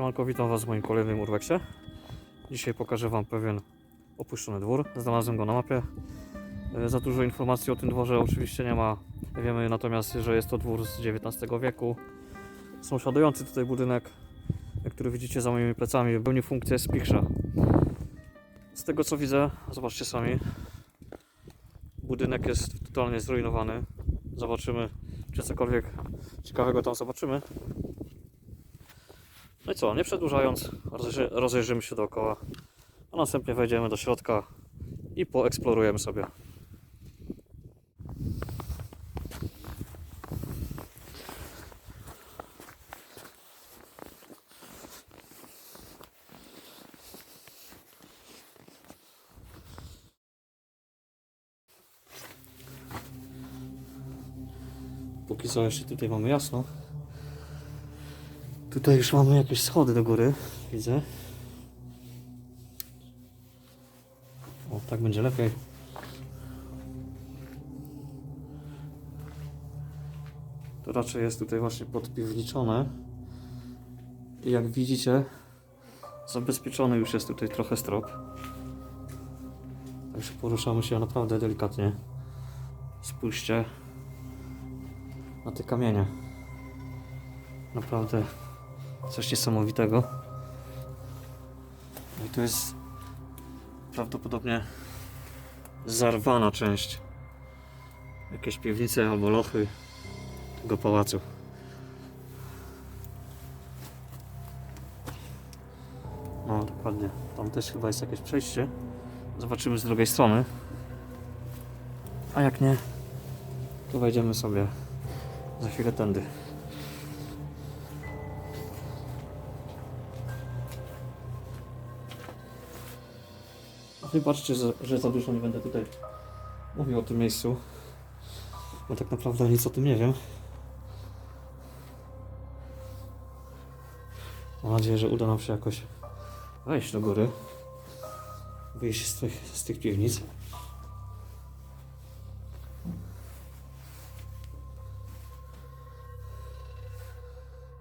Siemanko, witam Was w moim kolejnym urbexie. Dzisiaj pokażę Wam pewien opuszczony dwór. Znalazłem go na mapie. E, Za dużo informacji o tym dworze oczywiście nie ma. Wiemy natomiast, że jest to dwór z XIX wieku. Sąsiadujący tutaj budynek, który widzicie za moimi plecami, pełni funkcję spichrza. Z tego co widzę, zobaczcie sami, budynek jest totalnie zrujnowany. Zobaczymy, czy cokolwiek ciekawego tam zobaczymy. No i co, nie przedłużając, rozejrzy- rozejrzymy się dookoła, a następnie wejdziemy do środka i poeksplorujemy sobie. Póki co jeszcze tutaj mamy jasno. Tutaj już mamy jakieś schody do góry, widzę. O, tak będzie lepiej. To raczej jest tutaj właśnie podpiwniczone. I jak widzicie, zabezpieczony już jest tutaj trochę strop. Także poruszamy się naprawdę delikatnie. Spójrzcie na te kamienie. Naprawdę coś niesamowitego. No i to jest prawdopodobnie zarwana część. Jakieś piwnice albo lochy tego pałacu. No dokładnie. Tam też chyba jest jakieś przejście. Zobaczymy z drugiej strony. A jak nie, to wejdziemy sobie za chwilę tędy. Wybaczcie, że, że za dużo nie będę tutaj mówił o tym miejscu, bo tak naprawdę nic o tym nie wiem. Mam nadzieję, że uda nam się jakoś wejść do góry, wyjść z tych, z tych piwnic.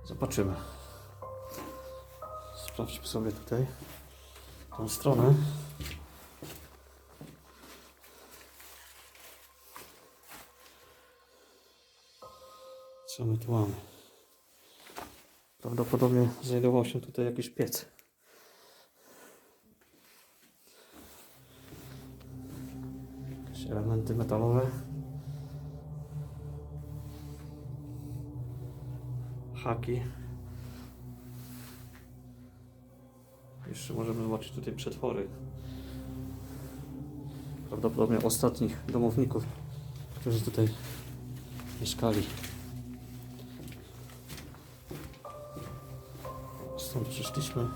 Zobaczymy. Sprawdźmy sobie tutaj tą stronę. Co my tu mamy? Prawdopodobnie znajdował się tutaj jakiś piec. Jakieś elementy metalowe. Haki. Jeszcze możemy zobaczyć tutaj przetwory. Prawdopodobnie ostatnich domowników, którzy tutaj mieszkali. Stąd przyszliśmy.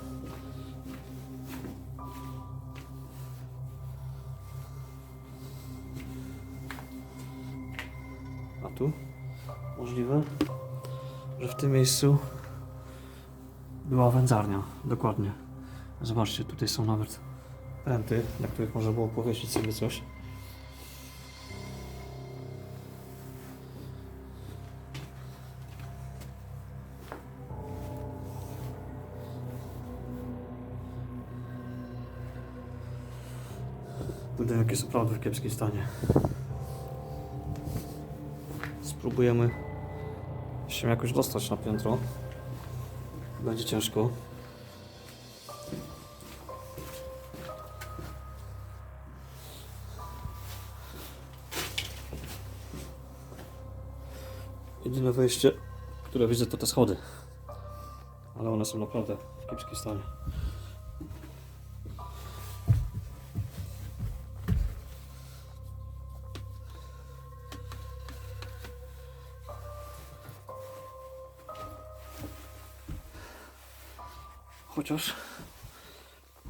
A tu możliwe, że w tym miejscu była wędzarnia. Dokładnie. Zobaczcie, tutaj są nawet pręty, na których można było powiesić sobie coś. Budynek jest naprawdę w kiepskim stanie. Spróbujemy się jakoś dostać na piętro. Będzie ciężko. Jedyne wejście, które widzę, to te schody. Ale one są naprawdę w kiepskim stanie. Chociaż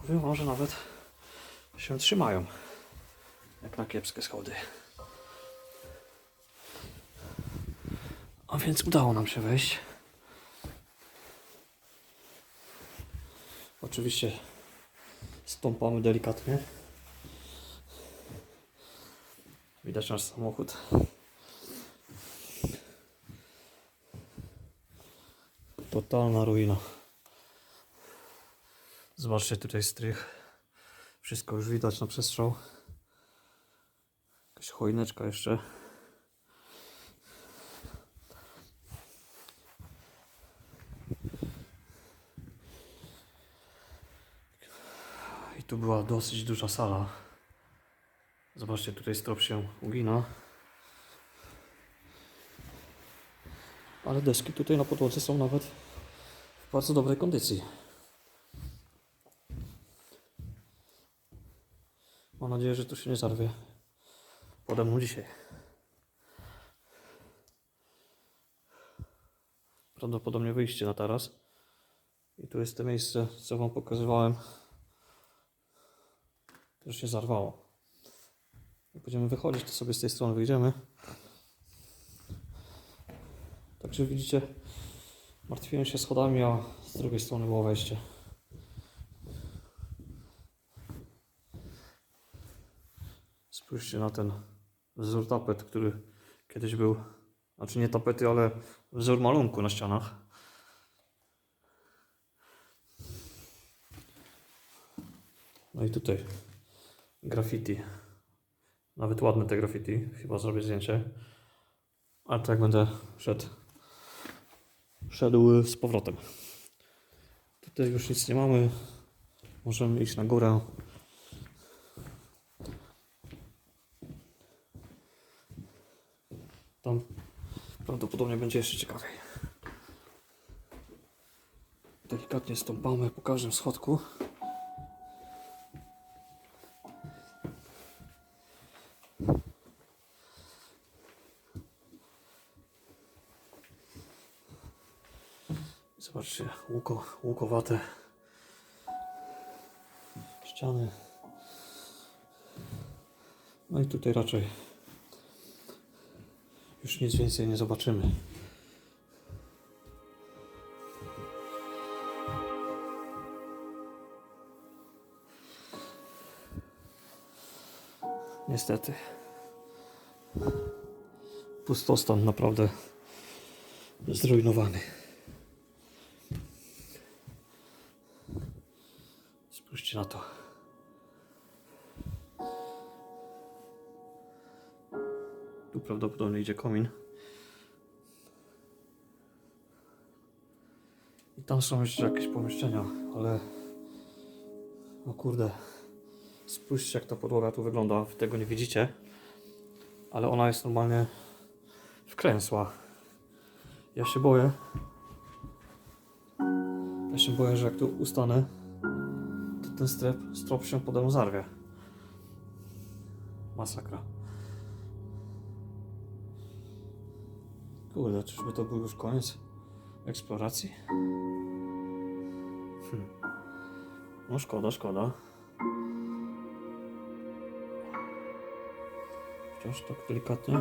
powiem wam, że nawet się trzymają. Jak na kiepskie schody. A więc udało nam się wejść. Oczywiście stąpamy delikatnie. Widać nasz samochód. Totalna ruina. Zobaczcie tutaj strych. Wszystko już widać na przestrzał. Jakaś choineczka jeszcze. I tu była dosyć duża sala. Zobaczcie, tutaj strop się ugina. Ale deski tutaj na podłodze są nawet w bardzo dobrej kondycji. Mam nadzieję, że to się nie zarwie pode mną dzisiaj. Prawdopodobnie wyjście na taras. I tu jest to miejsce, co Wam pokazywałem. Już się zarwało. Jak będziemy wychodzić, to sobie z tej strony wyjdziemy. Także widzicie, martwiłem się schodami, a z drugiej strony było wejście. Spójrzcie na ten wzór tapet, który kiedyś był, znaczy nie tapety, ale wzór malunku na ścianach. No i tutaj graffiti. Nawet ładne te graffiti. Chyba zrobię zdjęcie. Ale tak będę szedł, szedł z powrotem. Tutaj już nic nie mamy. Możemy iść na górę. Tam prawdopodobnie będzie jeszcze ciekawiej. Delikatnie stąpamy po każdym schodku. Zobaczcie, łuko, łukowate ściany. No i tutaj raczej już nic więcej nie zobaczymy. Niestety. Pustostan naprawdę zrujnowany. Tu prawdopodobnie idzie komin. I tam są jeszcze jakieś pomieszczenia, ale... O kurde. Spójrzcie jak ta podłoga tu wygląda. Wy tego nie widzicie. Ale ona jest normalnie wkręsła. Ja się boję. Ja się boję, że jak tu ustanę, to ten strep, strop się pode mną zarwie. Masakra. Kurde, czyżby to był już koniec eksploracji? Hmm. No szkoda, szkoda. Wciąż tak delikatnie.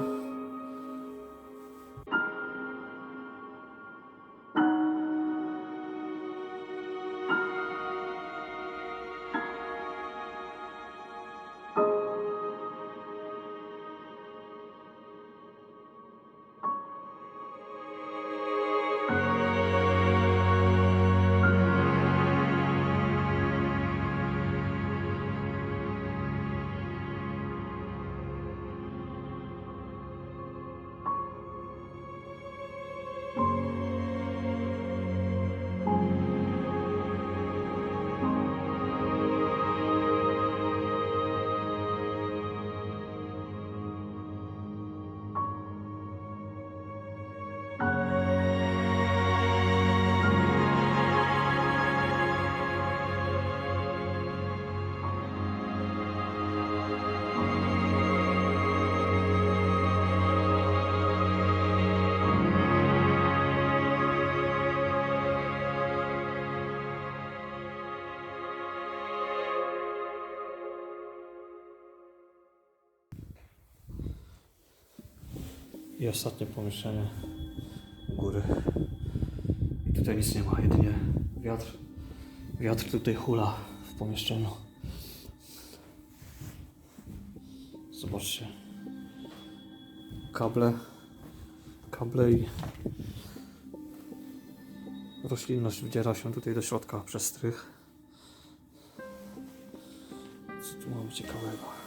I ostatnie pomieszczenie góry. I tutaj nic nie ma, jedynie wiatr. Wiatr tutaj hula w pomieszczeniu. Zobaczcie. Kable. Kable i roślinność wdziera się tutaj do środka przez strych. Co tu mamy ciekawego?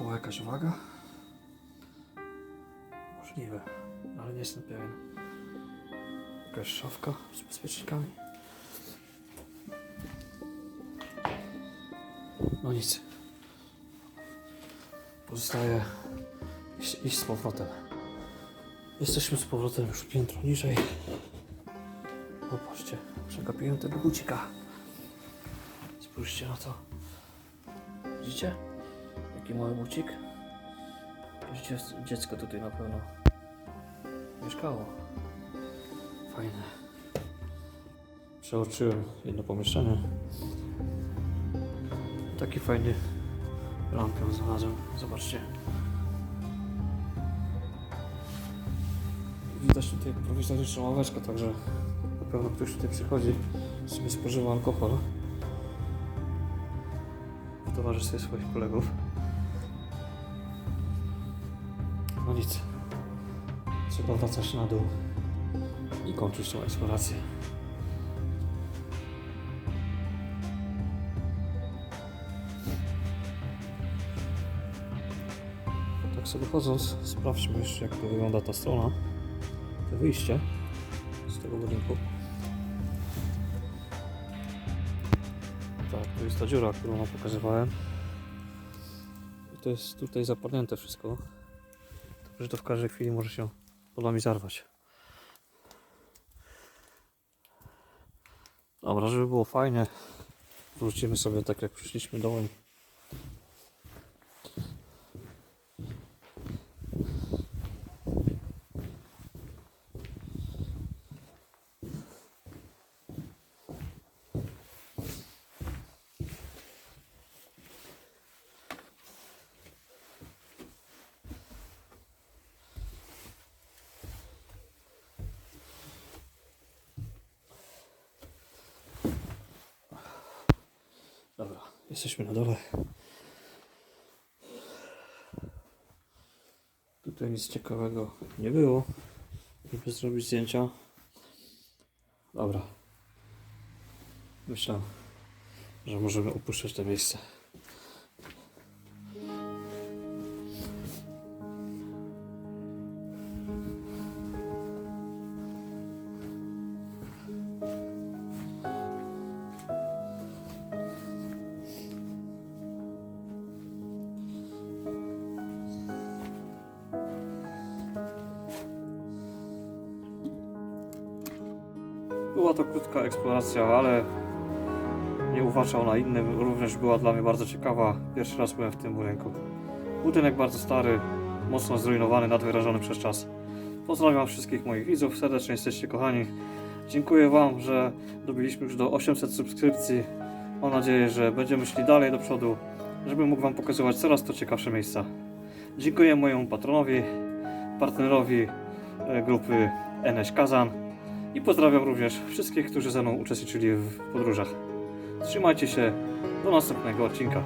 Była jakaś waga? Możliwe, ale nie jestem pewien. Jakaś szafka z bezpiecznikami. No nic. Pozostaje iść, iść z powrotem. Jesteśmy z powrotem już piętro niżej. Popatrzcie, przegapiłem tego bucika. Spójrzcie na to. Widzicie? Jaki mały bucik. Dziecko tutaj na pewno mieszkało. Fajne. Przeoczyłem jedno pomieszczenie. Taki fajny lampion znalazłem. Zobaczcie. Widać tutaj prowizoryczna ławeczka, także na pewno ktoś tutaj przychodzi, sobie spożywa alkohol w towarzystwie swoich kolegów. No nic. Trzeba wracać na dół i kończyć tą eksplorację. Tak sobie chodząc, sprawdźmy jeszcze jak to wygląda ta strona. To wyjście z tego budynku. Tak, to jest ta dziura, którą wam pokazywałem. I to jest tutaj zapadnięte wszystko. Także to w każdej chwili może się pod nami zarwać. Dobra, żeby było fajnie, wrócimy sobie tak jak przyszliśmy dołem. Dobra, jesteśmy na dole. Tutaj nic ciekawego nie było, żeby zrobić zdjęcia. Dobra. Myślę, że możemy opuszczać to miejsce. Była to krótka eksploracja, ale nie uważał na innym. Również była dla mnie bardzo ciekawa. Pierwszy raz byłem w tym budynku. Budynek bardzo stary, mocno zrujnowany, nadwyrażony przez czas. Pozdrawiam wszystkich moich widzów, serdecznie jesteście kochani. Dziękuję Wam, że dobiliśmy już do 800 subskrypcji. Mam nadzieję, że będziemy szli dalej do przodu, żeby mógł Wam pokazywać coraz to ciekawsze miejsca. Dziękuję mojemu patronowi, partnerowi e, grupy NS Kazan. I pozdrawiam również wszystkich, którzy ze mną uczestniczyli w podróżach. Trzymajcie się, do następnego odcinka.